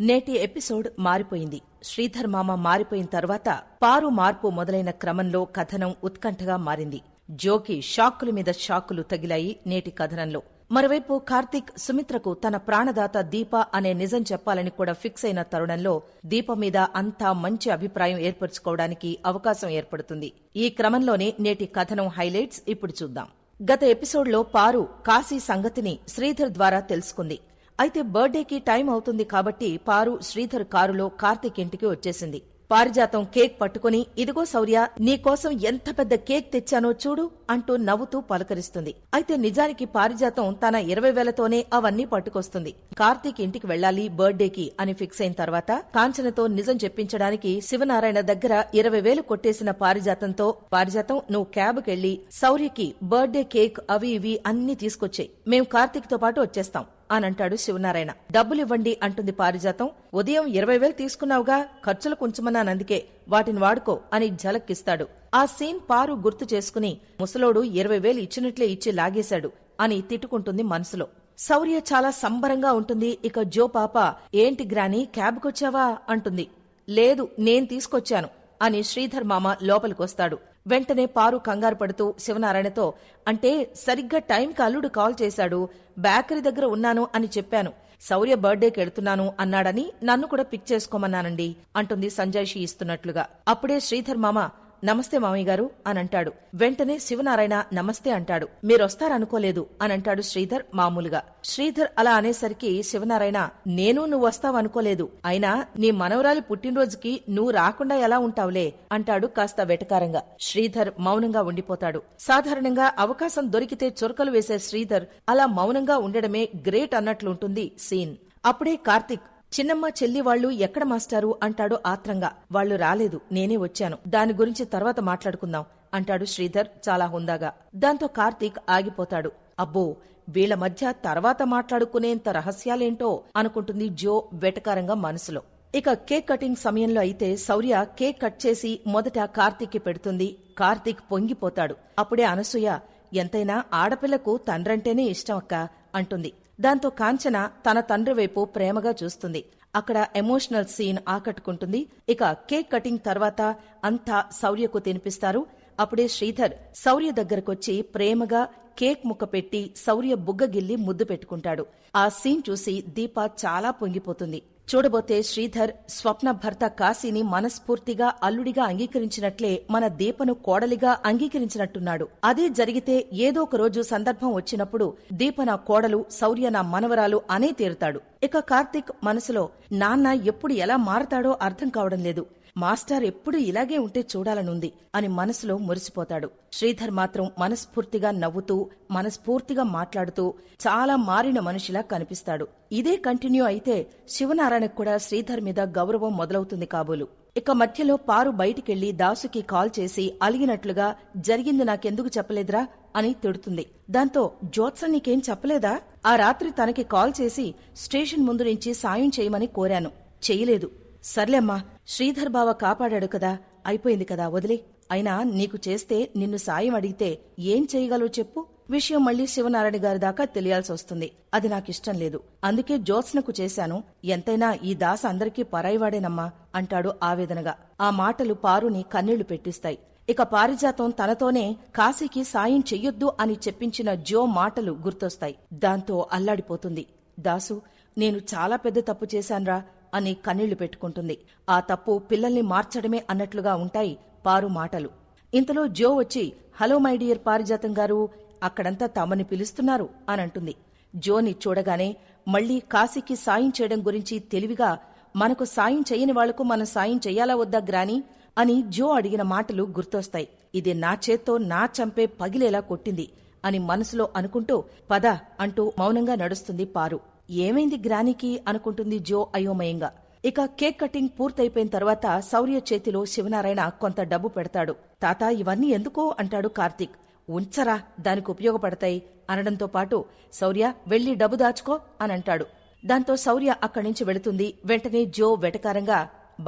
నేటి ఎపిసోడ్ మారిపోయింది. శ్రీధర్ మామ మారిపోయిన తర్వాత పారు మార్పు మొదలైన క్రమంలో కథనం ఉత్కంఠగా మారింది. జోకి షాకుల మీద షాకులు తగిలాయి నేటి కథనంలో. మరోవైపు కార్తీక్ సుమిత్రకు తన ప్రాణదాత దీప అనే నిజం చెప్పాలని కూడా ఫిక్స్ అయిన తరుణంలో దీప మీద అంతా మంచి అభిప్రాయం ఏర్పరచుకోవడానికి అవకాశం ఏర్పడుతుంది. ఈ క్రమంలోనే నేటి కథనం హైలైట్స్ ఇప్పుడు చూద్దాం. గత ఎపిసోడ్లో పారు కాశీ సంగతిని శ్రీధర్ ద్వారా తెలుసుకుంది. అయితే బర్త్డేకి టైం అవుతుంది కాబట్టి పారు శ్రీధర్ కారులో కార్తీక్ ఇంటికి వచ్చేసింది. పారిజాతం కేక్ పట్టుకుని ఇదిగో శౌర్య నీకోసం ఎంత పెద్ద కేక్ తెచ్చానో చూడు అంటూ నవ్వుతూ పలకరిస్తుంది. అయితే నిజానికి పారిజాతం తన ఇరవై వేలతోనే అవన్నీ పట్టుకొస్తుంది. కార్తీక్ ఇంటికి వెళ్ళాలి బర్త్డేకి అని ఫిక్స్ అయిన తర్వాత కాంచనతో నిజం చెప్పించడానికి శివనారాయణ దగ్గర ఇరవై వేలు కొట్టేసిన పారిజాతంతో పారిజాతం నువ్వు క్యాబ్కెళ్ళి శౌర్యకి బర్త్డే కేక్ అవి ఇవి అన్ని తీసుకొచ్చాయి. మేం కార్తీక్తో పాటు వచ్చేస్తాం. అని అంటాడు శివనారాయణ. డబ్బులివ్వండి అంటుంది పారిజాతం. ఉదయం ఇరవై వేలు తీసుకున్నావుగా ఖర్చులు కొంచెమన్నానందుకే వాటిని వాడుకో అని ఝలక్కిస్తాడు. ఆ సీన్ పారు గుర్తు చేసుకుని ముసలోడు ఇరవై వేలు ఇచ్చినట్లే ఇచ్చి లాగేశాడు అని తిట్టుకుంటుంది మనసులో. శౌర్య చాలా సంబరంగా ఉంటుంది ఇక జో పాప ఏంటి గ్రాని క్యాబ్కొచ్చావా? అంటుంది. లేదు నేను తీసుకొచ్చాను అని శ్రీధర్ మామ లోపలికొస్తాడు. వెంటనే పారు కంగారు పడుతూ శివనారాయణతో అంటే సరిగ్గా టైంకి అల్లుడు కాల్ చేశాడు. బేకరీ దగ్గర ఉన్నాను అని చెప్పాను. శౌర్య బర్త్డేకి వెళ్తున్నాను అన్నాడని నన్ను కూడా పిక్ చేసుకోమన్నానండి అంటుంది సంజయ్షి ఇస్తున్నట్లుగా. అప్పుడే శ్రీధర్ మామ నమస్తే మామయ్య గారు అనంటాడు. వెంటనే శివనారాయణ నమస్తే అంటాడు. మీరొస్తారనుకోలేదు అనంటాడు శ్రీధర్ మామూలుగా. శ్రీధర్ అలా అనేసరికి శివనారాయణ నేను నువ్వు వస్తావనుకోలేదు. అయినా నీ మనవరాలి పుట్టినరోజుకి నువ్వు రాకుండా ఎలా ఉంటావులే? అంటాడు కాస్త వెటకారంగా. శ్రీధర్ మౌనంగా ఉండిపోతాడు. సాధారణంగా అవకాశం దొరికితే చురకలు వేసే శ్రీధర్ అలా మౌనంగా ఉండడమే గ్రేట్ అన్నట్లుంటుంది సీన్. అప్పుడే కార్తిక్ చిన్నమ్మ చెల్లి వాళ్ళు ఎక్కడ మాస్టారు? అంటాడు ఆత్రంగా. వాళ్ళు రాలేదు నేనే వచ్చాను. దాని గురించి తర్వాత మాట్లాడుకుందాం అంటాడు శ్రీధర్ చాలా హుందాగా. దాంతో కార్తీక్ ఆగిపోతాడు. అబ్బో వీళ్ళ మధ్య తర్వాత మాట్లాడుకునేంత రహస్యాలేంటో? అనుకుంటుంది జో వెటకారంగా మనసులో. ఇక కేక్ కటింగ్ సమయంలో అయితే శౌర్య కేక్ కట్ చేసి మొదట కార్తీక్కి పెడుతుంది. కార్తీక్ పొంగిపోతాడు. అప్పుడే అనసూయ ఎంతైనా ఆడపిల్లకు తండ్రంటేనే ఇష్టం అక్క అంటుంది. దాంతో కాంచన తన తండ్రి వైపు ప్రేమగా చూస్తుంది. అక్కడ ఎమోషనల్ సీన్ ఆకట్టుకుంటుంది. ఇక కేక్ కటింగ్ తర్వాత అంతా శౌర్యకు తినిపిస్తారు. అప్పుడే శ్రీధర్ శౌర్య దగ్గరకొచ్చి ప్రేమగా కేక్ ముక్క పెట్టి శౌర్య బుగ్గగిల్లి ముద్దు పెట్టుకుంటాడు. ఆ సీన్ చూసి దీప చాలా పొంగిపోతుంది. చూడబోతే శ్రీధర్ స్వప్న భర్త కాశీని మనస్ఫూర్తిగా అల్లుడిగా అంగీకరించినట్లే మన దీపను కోడలిగా అంగీకరించినట్టున్నాడు. అదే జరిగితే ఏదో ఒక రోజు సందర్భం వచ్చినప్పుడు దీప నా కోడలు శౌర్య నా మనవరాలు అనే తీరుతాడు. ఇక కార్తిక్ మనసులో నాన్న ఎప్పుడు ఎలా మారతాడో అర్థం కావడం లేదు. మాస్టర్ ఎప్పుడు ఇలాగే ఉంటే చూడాలనుంది అని మనసులో మురిసిపోతాడు. శ్రీధర్ మాత్రం మనస్ఫూర్తిగా నవ్వుతూ మనస్ఫూర్తిగా మాట్లాడుతూ చాలా మారిన మనిషిలా కనిపిస్తాడు. ఇదే కంటిన్యూ అయితే శివనారాయణకు కూడా శ్రీధర్ మీద గౌరవం మొదలవుతుంది కాబోలు. ఇక మధ్యలో పారు బయటికెళ్ళి దాసుకి కాల్ చేసి అలిగినట్లుగా జరిగింది నాకెందుకు చెప్పలేదురా అని తిడుతుంది. దాంతో జ్యోత్స నీకేం చెప్పలేదా? ఆ రాత్రి తనకి కాల్ చేసి స్టేషన్ ముందు నుంచి సాయం చేయమని కోరాను. చెయ్యలేదు సర్లేమ్మా శ్రీధర్ బావ కాపాడాడు కదా అయిపోయింది కదా వదిలే. అయినా నీకు చేస్తే నిన్ను సాయం అడిగితే ఏం చేయగలవు చెప్పు? విషయం మళ్ళీ శివనారాయణ గారి దాకా తెలియాల్సి వస్తుంది. అది నాకిష్టం లేదు. అందుకే జ్యోత్స్నకు చేశాను. ఎంతైనా ఈ దాస అందరికీ పరాయివాడేనమ్మా అంటాడు ఆవేదనగా. ఆ మాటలు పారుని కన్నీళ్ళు పెట్టిస్తాయి. ఇక పారిజాతం తనతోనే కాశీకి సాయం చెయ్యొద్దు అని చెప్పించిన జో మాటలు గుర్తొస్తాయి. దాంతో అల్లాడిపోతుంది. దాసు నేను చాలా పెద్ద తప్పు చేశాన్రా. అని కన్నీళ్ళు పెట్టుకుంటుంది. ఆ తప్పు పిల్లల్ని మార్చడమే అన్నట్లుగా ఉంటాయి పారు మాటలు. ఇంతలో జో వచ్చి హలో మై డియర్ పారిజాతం గారు అక్కడంతా తమని పిలుస్తున్నారు అనంటుంది. జోని చూడగానే మళ్ళీ కాశీకి సాయం చేయడం గురించి తెలివిగా మనకు సాయం చేయని వాళ్ళకు మనం సాయం చెయ్యాలా వద్దా గ్రాని? అని జో అడిగిన మాటలు గుర్తొస్తాయి. ఇది నా చేత్తో నా చంపే పగిలేలా కొట్టింది అని మనసులో అనుకుంటూ పద అంటూ మౌనంగా నడుస్తుంది పారు. ఏమైంది గ్రానికి అనుకుంటుంది జో అయోమయంగా. ఇక కేక్ కటింగ్ పూర్తయిపోయిన తర్వాత శౌర్య చేతిలో శివనారాయణ కొంత డబ్బు పెడతాడు. తాత ఇవన్నీ ఎందుకో అంటాడు కార్తీక్. ఉంచరా దానికి ఉపయోగపడతాయి అనడంతో పాటు శౌర్య వెళ్ళి డబ్బు దాచుకో అని అంటాడు దాంతో శౌర్య అక్కడి నుంచి వెళుతుంది. వెంటనే జో వెటకారంగా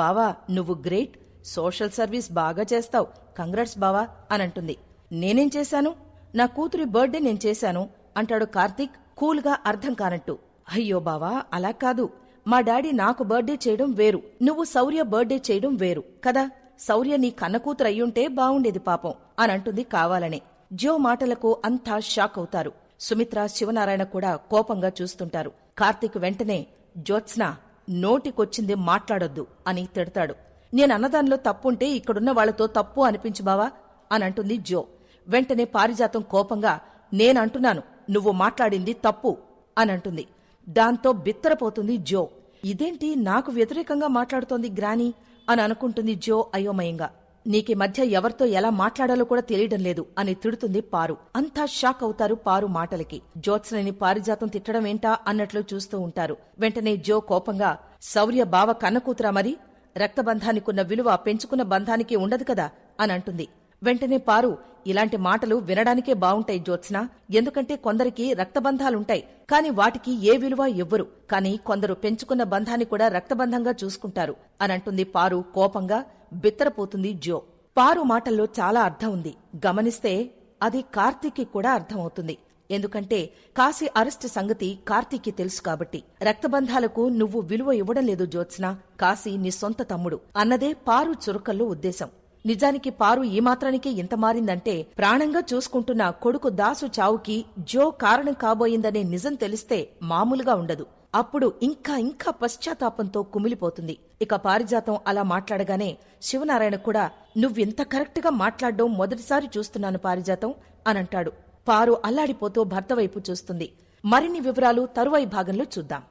బావా నువ్వు గ్రేట్. సోషల్ సర్వీస్ బాగా చేస్తావు. కంగ్రాట్స్ బావా అని అంటుంది నేనేం చేశాను? నా కూతురి బర్త్డే నేను చేశాను అంటాడు కార్తీక్ కూల్గా అర్థం కానట్టు. అయ్యో బావా అలా కాదు. మా డాడీ నాకు బర్త్డే చేయడం వేరు. నువ్వు శౌర్య బర్త్డే చేయడం వేరు. కదా? శౌర్య నీ కన్న కూతురు అయ్యుంటే బావుండేది పాపం అనంటుంది కావాలనే. జో మాటలకు అంతా షాక్ అవుతారు. సుమిత్ర శివనారాయణ కూడా కోపంగా చూస్తుంటారు. కార్తీక్ వెంటనే జ్యోత్స్న నోటికొచ్చింది మాట్లాడొద్దు అని తిడతాడు. నేనన్నదానిలో తప్పుంటే ఇక్కడున్న వాళ్ళతో తప్పు అనిపించు బావా అనంటుంది జో. వెంటనే పారిజాతం కోపంగా నేనంటున్నాను నువ్వు మాట్లాడింది తప్పు అనంటుంది. దాంతో బిత్తరపోతుంది జో. ఇదేంటి నాకు వ్యతిరేకంగా మాట్లాడుతోంది గ్రాని? అని అనుకుంటుంది జో అయోమయంగా. నీకి మధ్య ఎవరితో ఎలా మాట్లాడాలో కూడా తెలియడం లేదు అని తిడుతుంది పారు. అంతా షాక్ అవుతారు పారు మాటలకి. జ్యోత్స్నని పారిజాతం తిట్టడం ఏంటా అన్నట్లు చూస్తూ ఉంటారు. వెంటనే జో కోపంగా శౌర్య బావ కన్నకూతురా మరి? రక్తబంధానికున్న విలువ పెంచుకున్న బంధానికి ఉండదు కదా? అని అంటుంది. వెంటనే పారు. ఇలాంటి మాటలు వినడానికే బావుంటాయి జ్యోత్స్న. ఎందుకంటే కొందరికి రక్తబంధాలుంటాయి. కాని వాటికి ఏ విలువ ఇవ్వరు కాని కొందరు పెంచుకున్న బంధాన్ని కూడా రక్తబంధంగా చూసుకుంటారు. అనంటుంది పారు కోపంగా. బిత్తరపోతుంది జో పారు మాటల్లో చాలా అర్థం ఉంది. గమనిస్తే అది కార్తీక్కి కూడా అర్థమవుతుంది. ఎందుకంటే కాశీ అరెస్ట్ సంగతి కార్తీక్కి తెలుసు కాబట్టి. రక్తబంధాలకు నువ్వు విలువ ఇవ్వడం లేదు జ్యోత్స్న. కాశీ నీ సొంత తమ్ముడు. అన్నదే పారు చురుకల్లో ఉద్దేశం. నిజానికి పారు ఈ మాత్రానికే ఇంత మారిందంటే ప్రాణంగా చూసుకుంటున్న కొడుకు దాసు చావుకి జో కారణం కాబోయిందనే నిజం తెలిస్తే మామూలుగా ఉండదు. అప్పుడు ఇంకా ఇంకా పశ్చాత్తాపంతో కుమిలిపోతుంది. ఇక పారిజాతం అలా మాట్లాడగానే శివనారాయణ కూడా నువ్వింత కరెక్ట్గా మాట్లాడడం మొదటిసారి చూస్తున్నాను పారిజాతం అనంటాడు. పారు అల్లాడిపోతూ భర్త వైపు చూస్తుంది. మరిన్ని వివరాలు తరువాయి భాగంలో చూద్దాం.